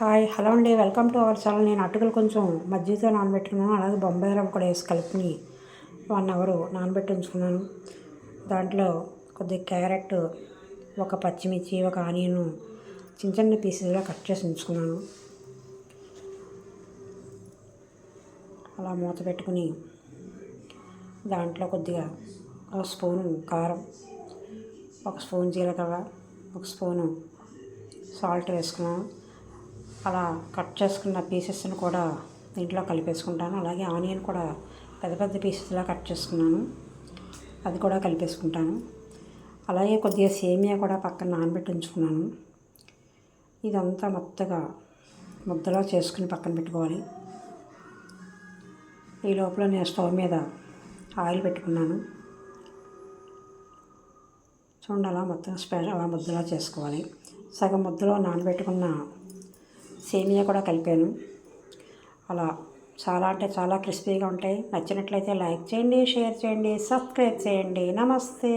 Hi hello అండి. Welcome to our channel. నేను అటుకులు కొంచెం మజ్జిగతో నానబెట్టుకున్నాను. అలాగే బొంబాయి రవ్వ కూడా వేసి కలుపుని వన్ అవర్ నానబెట్టి ఉంచుకున్నాను. దాంట్లో కొద్దిగా క్యారెట్ ఒక పచ్చిమిర్చి ఒక ఆనియన్ చిన్న చిన్న పీసెస్గా కట్ చేసి ఉంచుకున్నాను. అలా మూత పెట్టుకుని దాంట్లో కొద్దిగా ఒక స్పూను కారం ఒక స్పూన్ జీలకర్ర ఒక స్పూను సాల్ట్ వేసుకున్నాను. అలా కట్ చేసుకున్న పీసెస్ని కూడా దీంట్లో కలిపేసుకుంటాను. అలాగే ఆనియన్ కూడా పెద్ద పెద్ద పీసెస్లా కట్ చేసుకున్నాను. అది కూడా కలిపేసుకుంటాను. అలాగే కొద్దిగా సేమియా కూడా పక్కన నానబెట్టి ఉంచుకున్నాను. ఇదంతా మొత్తగా ముద్దలా చేసుకుని పక్కన పెట్టుకోవాలి. ఈ లోపల నేను స్టవ్ మీద ఆయిల్ పెట్టుకున్నాను. చూడండి అలా మొత్తం స్పెషల్ అలా ముద్దలా చేసుకోవాలి. సగం ముద్దలో నానబెట్టుకున్న సేమియా కూడా కలిపాను. అలా చాలా అంటే చాలా క్రిస్పీగా ఉంటాయి. నచ్చినట్లయితే లైక్ చేయండి షేర్ చేయండి సబ్స్క్రైబ్ చేయండి. నమస్తే.